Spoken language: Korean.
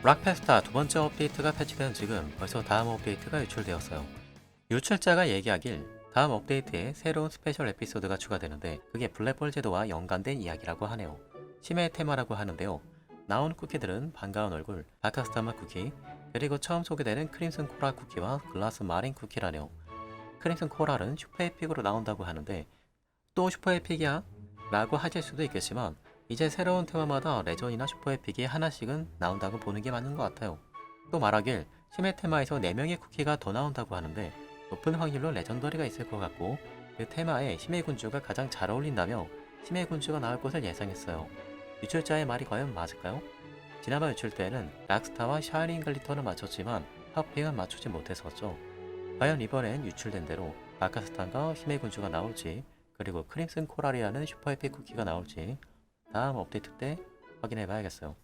락페스타 두 번째 업데이트가 패치된 지금 벌써 다음 업데이트가 유출되었어요. 유출자가 얘기하길 다음 업데이트에 새로운 스페셜 에피소드가 추가되는데 그게 블랙볼 제도와 연관된 이야기라고 하네요. 심해 테마라고 하는데요. 나온 쿠키들은 반가운 얼굴, 아카스타마 쿠키, 그리고 처음 소개되는 크림슨 코랄 쿠키와 글라스 마린 쿠키라네요. 크림슨 코랄은 슈퍼에픽으로 나온다고 하는데 또 슈퍼에픽이야? 라고 하실 수도 있겠지만 이제 새로운 테마마다 레전이나 슈퍼에픽이 하나씩은 나온다고 보는 게 맞는 것 같아요. 또 말하길 심해 테마에서 4명의 쿠키가 더 나온다고 하는데 높은 확률로 레전더리가 있을 것 같고 그 테마에 심해 군주가 가장 잘 어울린다며 심해 군주가 나올 것을 예상했어요. 유출자의 말이 과연 맞을까요? 지난번 유출 때는 락스타와 샤이닝 글리터는 맞췄지만 팝핑은 맞추지 못했었죠. 과연 이번엔 유출된 대로 아카스탄과 힘의 군주가 나올지 그리고 크림슨 코랄이라는 슈퍼에픽 쿠키가 나올지 다음 업데이트 때 확인해 봐야겠어요.